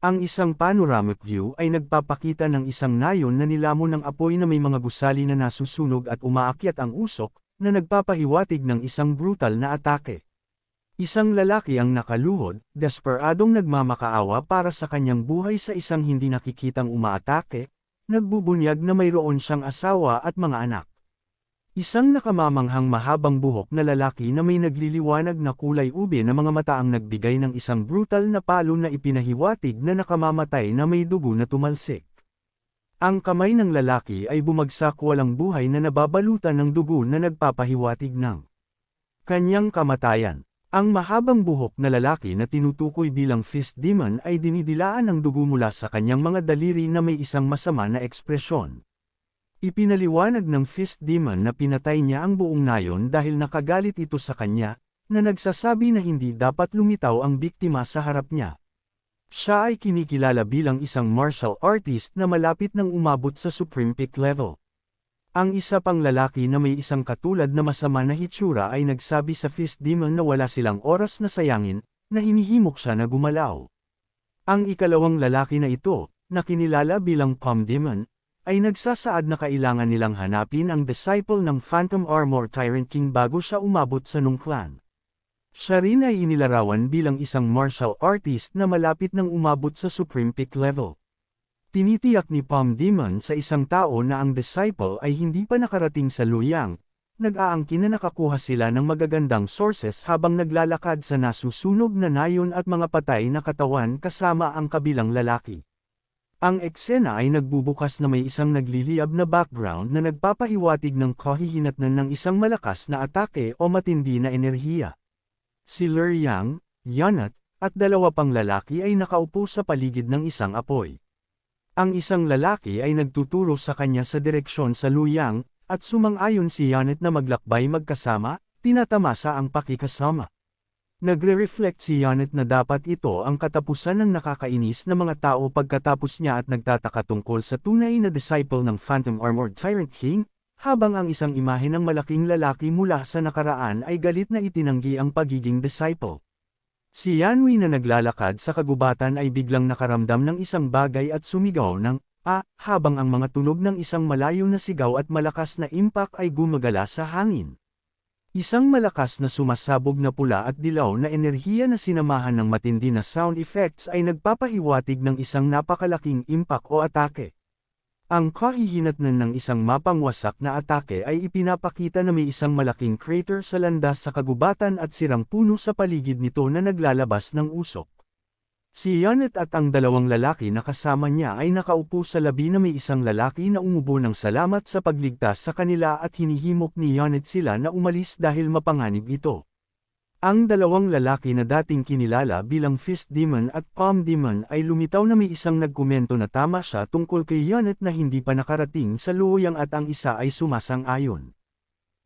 Ang isang panoramic view ay nagpapakita ng isang nayon na nilamon ng apoy na may mga gusali na nasusunog at umaakyat ang usok, na nagpapahiwatig ng isang brutal na atake. Isang lalaki ang nakaluhod, desperadong nagmamakaawa para sa kanyang buhay sa isang hindi nakikitang umaatake, nagbubunyag na mayroon siyang asawa at mga anak. Isang nakamamanghang mahabang buhok na lalaki na may nagliliwanag na kulay ube na mga mata ang nagbigay ng isang brutal na palo na ipinahiwatig na nakamamatay na may dugo na tumalsik. Ang kamay ng lalaki ay bumagsak walang buhay na nababalutan ng dugo na nagpapahiwatig ng kanyang kamatayan. Ang mahabang buhok na lalaki na tinutukoy bilang fist demon ay dinidilaan ng dugo mula sa kanyang mga daliri na may isang masama na ekspresyon. Ipinaliwanag ng Fist Demon na pinatay niya ang buong nayon dahil nakagalit ito sa kanya, na nagsasabi na hindi dapat lumitaw ang biktima sa harap niya. Siya ay kinikilala bilang isang martial artist na malapit nang umabot sa Supreme Peak level. Ang isa pang lalaki na may isang katulad na masama na hitsura ay nagsabi sa Fist Demon na wala silang oras na sayangin, na hinihimok siya na gumalaw. Ang ikalawang lalaki na ito, na kinilala bilang Palm Demon, ay nagsasaad na kailangan nilang hanapin ang disciple ng Phantom Armor Tyrant King bago siya umabot sa Nung Clan. Siya rin ay inilarawan bilang isang martial artist na malapit nang umabot sa Supreme Peak level. Tinitiyak ni Palm Demon sa isang tao na ang disciple ay hindi pa nakarating sa Luyang, nag-aangkin na nakakuha sila ng magagandang sources habang naglalakad sa nasusunog na nayon at mga patay na katawan kasama ang kabilang lalaki. Ang eksena ay nagbubukas na may isang nagliliyab na background na nagpapahiwatig ng kahihinatnan ng isang malakas na atake o matindi na enerhiya. Si Lur Yang, Yanat, at dalawa pang lalaki ay nakaupo sa paligid ng isang apoy. Ang isang lalaki ay nagtuturo sa kanya sa direksyon sa Luyang, at sumang-ayon si Yanat na maglakbay magkasama, tinatamasa ang pakikasama. Nagre-reflect si Janet na dapat ito ang katapusan ng nakakainis na mga tao pagkatapos niya at nagtataka tungkol sa tunay na disciple ng Phantom Armored Tyrant King, habang ang isang imahe ng malaking lalaki mula sa nakaraan ay galit na itinanggi ang pagiging disciple. Si Yanwi na naglalakad sa kagubatan ay biglang nakaramdam ng isang bagay at sumigaw ng, ah, habang ang mga tunog ng isang malayo na sigaw at malakas na impact ay gumagala sa hangin. Isang malakas na sumasabog na pula at dilaw na enerhiya na sinamahan ng matindi na sound effects ay nagpapahiwatig ng isang napakalaking impact o atake. Ang kahihinatnan ng isang mapangwasak na atake ay ipinapakita na may isang malaking crater sa landas sa kagubatan at sirang puno sa paligid nito na naglalabas ng usok. Si Janet at ang dalawang lalaki na kasama niya ay nakaupo sa labi na may isang lalaki na umubo ng salamat sa pagligtas sa kanila at hinihimok ni Janet sila na umalis dahil mapanganib ito. Ang dalawang lalaki na dating kinilala bilang Fist Demon at Palm Demon ay lumitaw na may isang nagkomento na tama siya tungkol kay Janet na hindi pa nakarating sa luyang at ang isa ay sumasang-ayon.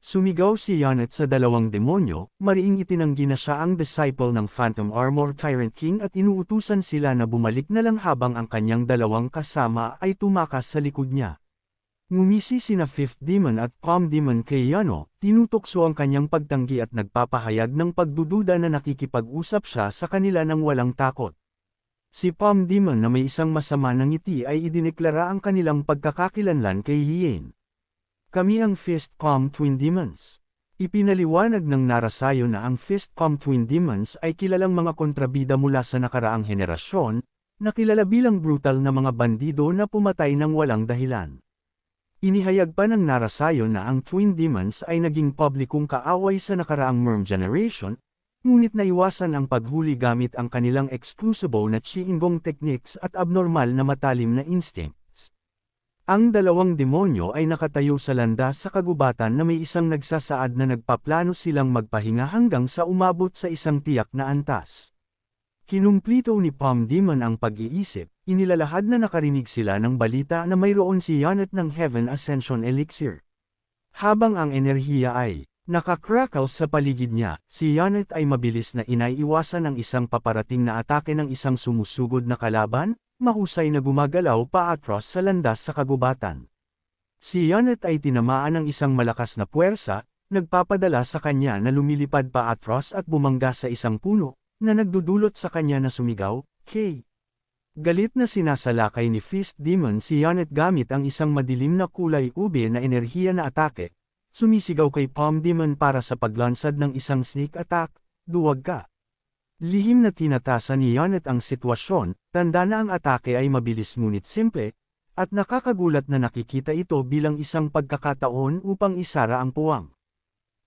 Sumigaw si Janet sa dalawang demonyo, mariing itinanggi na siya ang disciple ng Phantom Armor Tyrant King at inuutusan sila na bumalik na lang habang ang kanyang dalawang kasama ay tumakas sa likod niya. Ngumisi sina Fifth Demon at Palm Demon kay Yano, tinutokso ang kanyang pagtanggi at nagpapahayag ng pagdududa na nakikipag-usap siya sa kanila ng walang takot. Si Palm Demon na may isang masama ng ngiti ay idineklara ang kanilang pagkakakilanlan kay Hien. Kami ang Fist Palm Twin Demons. Ipinaliwanag ng Narasayo na ang Fist Palm Twin Demons ay kilalang mga kontrabida mula sa nakaraang henerasyon, na kilala bilang brutal na mga bandido na pumatay ng walang dahilan. Inihayag pa ng Narasayo na ang Twin Demons ay naging publikong kaaway sa nakaraang Merm Generation, ngunit naiwasan ang paghuli gamit ang kanilang exclusive na Chi-Ingong techniques at abnormal na matalim na instinct. Ang dalawang demonyo ay nakatayo sa landas sa kagubatan na may isang nagsasaad na nagpaplano silang magpahinga hanggang sa umabot sa isang tiyak na antas. Kinumplito ni Palm Demon ang pag-iisip, inilalahad na nakarinig sila ng balita na mayroon si Janet ng Heaven Ascension Elixir. Habang ang enerhiya ay nakakrakal sa paligid niya, si Janet ay mabilis na inaiiwasan ang isang paparating na atake ng isang sumusugod na kalaban, mahusay na gumagalaw paatros sa landas sa kagubatan. Si Janet ay tinamaan ng isang malakas na puwersa, nagpapadala sa kanya na lumilipad paatros at bumangga sa isang puno, na nagdudulot sa kanya na sumigaw, K. Galit na sinasalakay ni Fist Demon si Yanet gamit ang isang madilim na kulay ube na enerhiya na atake. Sumisigaw kay Palm Demon para sa paglansad ng isang sneak attack, duwag ka. Lihim na tinatasa ni Yanet ang sitwasyon, tanda na ang atake ay mabilis ngunit simple, at nakakagulat na nakikita ito bilang isang pagkakataon upang isara ang puwang.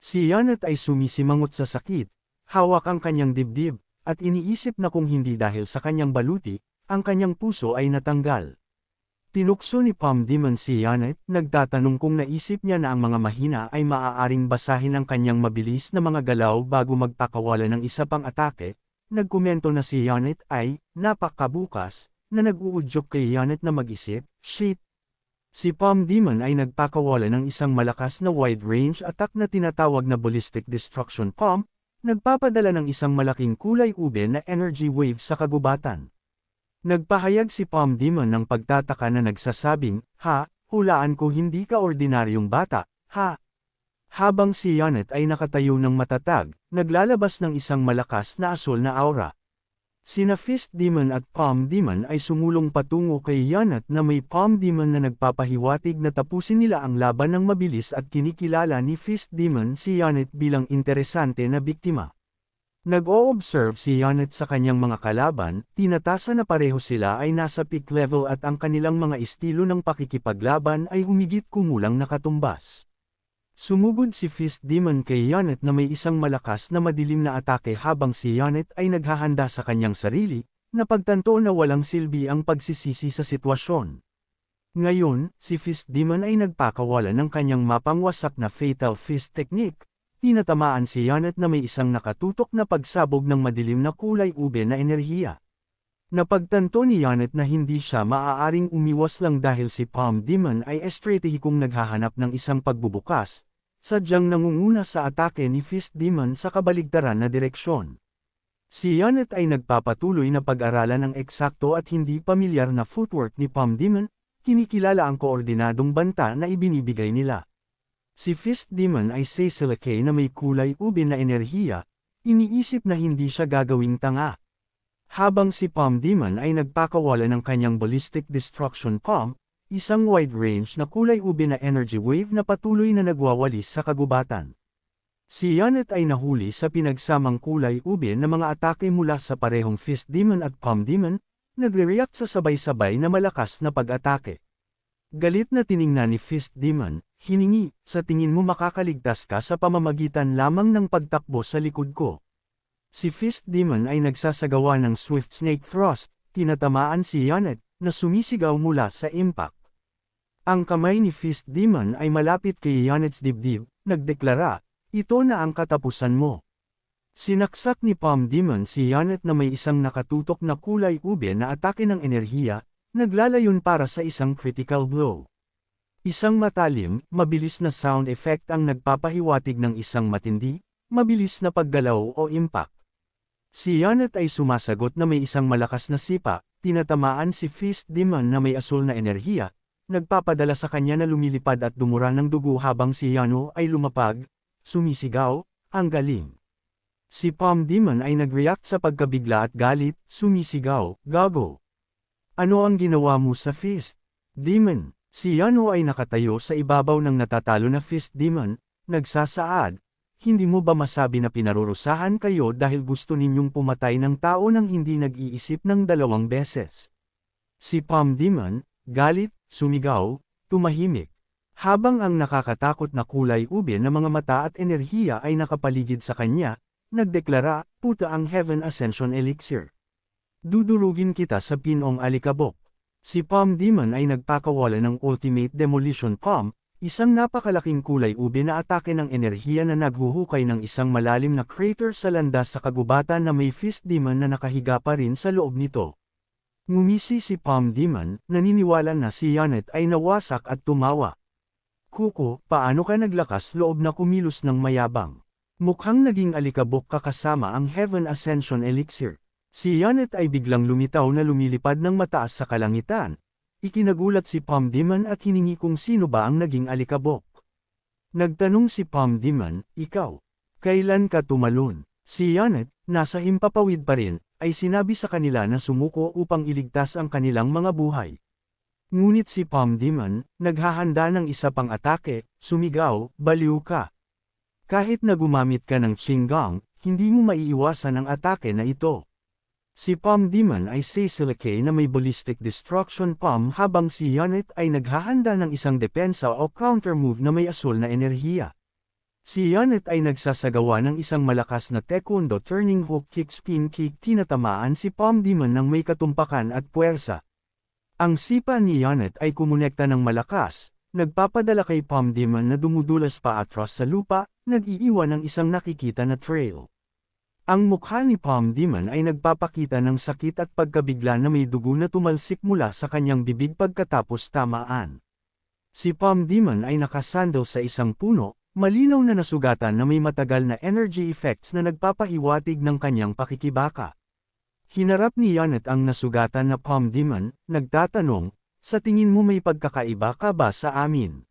Si Yanet ay sumisimangot sa sakit, hawak ang kanyang dibdib, at iniisip na kung hindi dahil sa kanyang baluti, ang kanyang puso ay natanggal. Tinukso ni Palm Demon si Yanet, nagtatanong kung naisip niya na ang mga mahina ay maaaring basahin ang kanyang mabilis na mga galaw bago magpakawala ng isa pang atake. Nagkomento na si Yanet ay, napakabukas, na nag-uudyok kay Yanet na mag-isip, shit. Si Palm Demon ay nagpakawala ng isang malakas na wide-range attack na tinatawag na Ballistic Destruction Palm, nagpapadala ng isang malaking kulay ube na energy wave sa kagubatan. Nagpahayag si Palm Demon ng pagtataka na nagsasabing, Ha, hulaan ko hindi ka ordinaryong bata, ha. Habang si Yanet ay nakatayo ng matatag, naglalabas ng isang malakas na asol na aura. Sina Fist Demon at Palm Demon ay sumulong patungo kay Yanet na may Palm Demon na nagpapahiwatig na tapusin nila ang laban ng mabilis at kinikilala ni Fist Demon si Yanet bilang interesante na biktima. Nag-o-observe si Yanet sa kanyang mga kalaban, tinatasa na pareho sila ay nasa peak level at ang kanilang mga estilo ng pakikipaglaban ay humigit kumulang nakatumbas. Sumugod si Fist Demon kay Yanet na may isang malakas na madilim na atake habang si Yanet ay naghahanda sa kanyang sarili, napagtanto na walang silbi ang pagsisisi sa sitwasyon. Ngayon, si Fist Demon ay nagpakawala ng kanyang mapangwasak na Fatal Fist Technique, Tinatamaan si Yanet na may isang nakatutok na pagsabog ng madilim na kulay ube na enerhiya. Napagtanto ni Yanet na hindi siya maaaring umiwas lang dahil si Palm Demon ay estratehikong naghahanap ng isang pagbubukas, sadyang nangunguna sa atake ni Fist Demon sa kabaligtaran na direksyon. Si Yanet ay nagpapatuloy na pag-aralan ang eksakto at hindi pamilyar na footwork ni Palm Demon, kinikilala ang koordinadong banta na ibinibigay nila. Si Fist Demon ay Cecilike na may kulay ube na enerhiya, iniisip na hindi siya gagawing tanga. Habang si Palm Demon ay nagpakawala ng kanyang Ballistic Destruction Palm, isang wide range na kulay ube na energy wave na patuloy na nagwawalis sa kagubatan. Si Yanet ay nahuli sa pinagsamang kulay ube na mga atake mula sa parehong Fist Demon at Palm Demon, nagre-react sa sabay-sabay na malakas na pag-atake. Galit na tiningnan ni Fist Demon, hiningi, sa tingin mo makakaligtas ka sa pamamagitan lamang ng pagtakbo sa likod ko. Si Fist Demon ay nagsasagawa ng Swift Snake Thrust, tinatamaan si Yanet, na sumisigaw mula sa impact. Ang kamay ni Fist Demon ay malapit kay Yanet's dibdib, nagdeklara, ito na ang katapusan mo. Sinaksak ni Palm Demon si Yanet na may isang nakatutok na kulay ube na atake ng enerhiya, Naglalayon para sa isang critical blow. Isang matalim, mabilis na sound effect ang nagpapahiwatig ng isang matindi, mabilis na paggalaw o impact. Si Yanet ay sumasagot na may isang malakas na sipa, tinatamaan si Fist Demon na may asul na enerhiya, nagpapadala sa kanya na lumilipad at dumura ng dugo habang si Yano ay lumapag, sumisigaw, ang galing. Si Palm Demon ay nag-react sa pagkabigla at galit, sumisigaw, gago. Ano ang ginawa mo sa fist? Demon. Si Yano ay nakatayo sa ibabaw ng natatalo na fist demon, nagsasaad. Hindi mo ba masabi na pinarurusahan kayo dahil gusto ninyong pumatay ng tao nang hindi nag-iisip ng dalawang beses? Si Palm Demon, galit, sumigaw, tumahimik. Habang ang nakakatakot na kulay ube na mga mata at enerhiya ay nakapaligid sa kanya, nagdeklara, puta ang Heaven Ascension Elixir. Dudurugin kita sa pinong alikabok. Si Palm Demon ay nagpakawala ng Ultimate Demolition Palm, isang napakalaking kulay ube na atake ng enerhiya na naghuhukay ng isang malalim na crater sa landas sa kagubatan na may Fist Demon na nakahiga pa rin sa loob nito. Ngumisi si Palm Demon, naniniwala na si Yanet ay nawasak at tumawa. Kuko, paano ka naglakas loob na kumilos ng mayabang? Mukhang naging alikabok ka kasama ang Heaven Ascension Elixir. Si Yanet ay biglang lumitaw na lumilipad ng mataas sa kalangitan. Ikinagulat si Palm Demon at hiningi kung sino ba ang naging alikabok. Nagtanong si Palm Demon, ikaw, kailan ka tumalon? Si Yanet, nasa himpapawid pa rin, ay sinabi sa kanila na sumuko upang iligtas ang kanilang mga buhay. Ngunit si Palm Demon, naghahanda ng isa pang atake, sumigaw, baliw ka. Kahit na gumamit ka ng Qinggang, hindi mo maiiwasan ang atake na ito. Si Palm Demon ay Cecilike na may ballistic destruction palm habang si Yanet ay naghahanda ng isang depensa o counter move na may asul na enerhiya. Si Yanet ay nagsasagawa ng isang malakas na taekwondo turning hook kick spin kick tinatamaan si Palm Demon ng may katumpakan at puwersa. Ang sipa ni Yanet ay kumonekta ng malakas, nagpapadala kay Palm Demon na dumudulas pa atras sa lupa, nag-iiwan ng isang nakikita na trail. Ang mukha ni Palm Demon ay nagpapakita ng sakit at pagkabigla na may dugo na tumalsik mula sa kanyang bibig pagkatapos tamaan. Si Palm Demon ay nakasandal sa isang puno, malinaw na nasugatan na may matagal na energy effects na nagpapahiwatig ng kanyang pakikibaka. Hinarap ni Yanet ang nasugatan na Palm Demon, nagtatanong, sa tingin mo may pagkakaiba ka ba sa amin?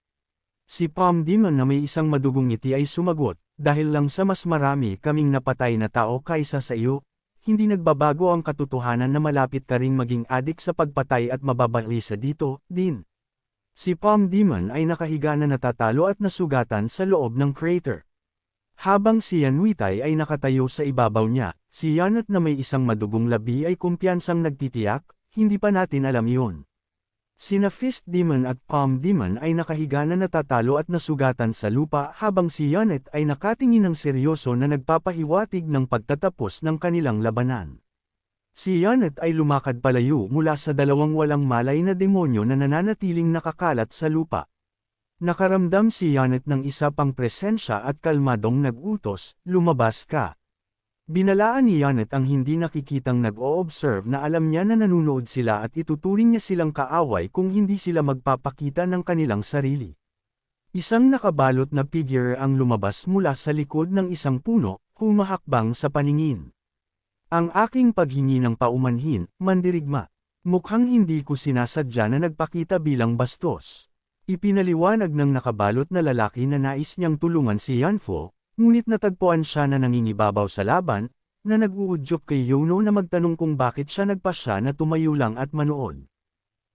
Si Palm Demon na may isang madugong ngiti ay sumagot, dahil lang sa mas marami kaming napatay na tao kaysa sa iyo, hindi nagbabago ang katotohanan na malapit ka ring maging adik sa pagpatay at mababalisa dito, din. Si Palm Demon ay nakahiga na natatalo at nasugatan sa loob ng crater. Habang si Yanwitay ay nakatayo sa ibabaw niya, si Yanat na may isang madugong labi ay kumpiyansang nagtitiyak, hindi pa natin alam yun. Sina Fist Demon at Palm Demon ay nakahiga na natatalo at nasugatan sa lupa habang si Yonet ay nakatingin ng seryoso na nagpapahiwatig ng pagtatapos ng kanilang labanan. Si Yonet ay lumakad palayo mula sa dalawang walang malay na demonyo na nananatiling nakakalat sa lupa. Nakaramdam si Yonet ng isa pang presensya at kalmadong nag-utos, lumabas ka. Binalaan ni Janet ang hindi nakikitang nag-o-observe na alam niya na nanunood sila at ituturing niya silang kaaway kung hindi sila magpapakita ng kanilang sarili. Isang nakabalot na figure ang lumabas mula sa likod ng isang puno, humahakbang sa paningin. Ang aking paghingi ng paumanhin, mandirigma. Mukhang hindi ko sinasadya na nagpakita bilang bastos. Ipinaliwanag ng nakabalot na lalaki na nais niyang tulungan si Yanfo, Ngunit natagpuan siya na nangingibabaw sa laban, na nag-uudyok kay Yono na magtanong kung bakit siya nagpasya na tumayo lang at manood.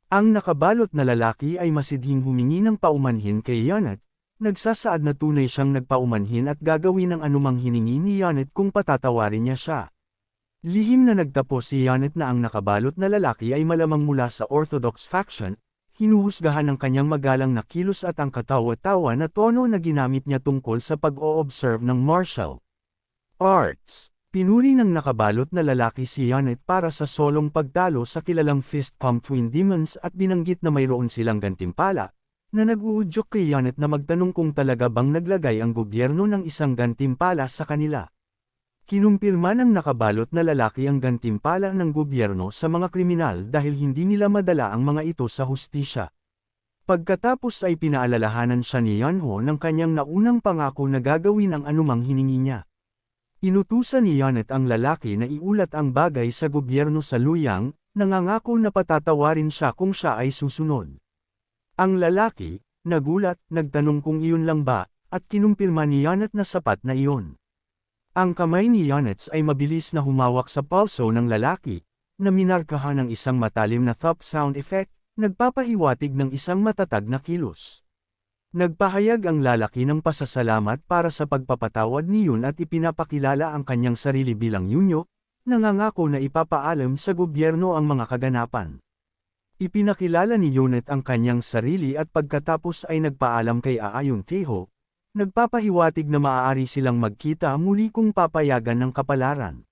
Ang nakabalot na lalaki ay masidhing humingi ng paumanhin kay Yanet, nagsasaad na tunay siyang nagpaumanhin at gagawin ang anumang hiningi ni Yanet kung patatawarin niya siya. Lihim na nagtapos si Yanet na ang nakabalot na lalaki ay malamang mula sa Orthodox faction, hinuhusgahan ng kanyang magalang na kilos at ang katawa-tawa na tono na ginamit niya tungkol sa pag-o-observe ng martial arts. Pinuri ng nakabalot na lalaki si Yanet para sa solong pagtalo sa kilalang fist pump twin demons at binanggit na mayroon silang gantimpala, na nag-uudyok kay Yanet na magtanong kung talaga bang naglagay ang gobyerno ng isang gantimpala sa kanila. Kinumpirma ng nakabalot na lalaki ang gantimpala ng gobyerno sa mga kriminal dahil hindi nila madala ang mga ito sa hustisya. Pagkatapos ay pinaalalahanan siya ni Yanho ng kanyang naunang pangako na gagawin ang anumang hiningi niya. Inutusan ni Yanet ang lalaki na iulat ang bagay sa gobyerno sa Luyang, nangangako na patatawarin siya kung siya ay susunod. Ang lalaki, nagulat, nagtanong kung iyon lang ba, at kinumpirma ni Yanet na sapat na iyon. Ang kamay ni Yanets ay mabilis na humawak sa pulso ng lalaki, na minarkahan ng isang matalim na thump sound effect, nagpapahiwatig ng isang matatag na kilos. Nagpahayag ang lalaki ng pasasalamat para sa pagpapatawad ni Yun at ipinapakilala ang kanyang sarili bilang Yunyo, nangangako na ipapaalam sa gobyerno ang mga kaganapan. Ipinakilala ni Yunet ang kanyang sarili at pagkatapos ay nagpaalam kay Aayong Teho, Nagpapahiwatig na maaari silang magkita muli kung papayagan ng kapalaran.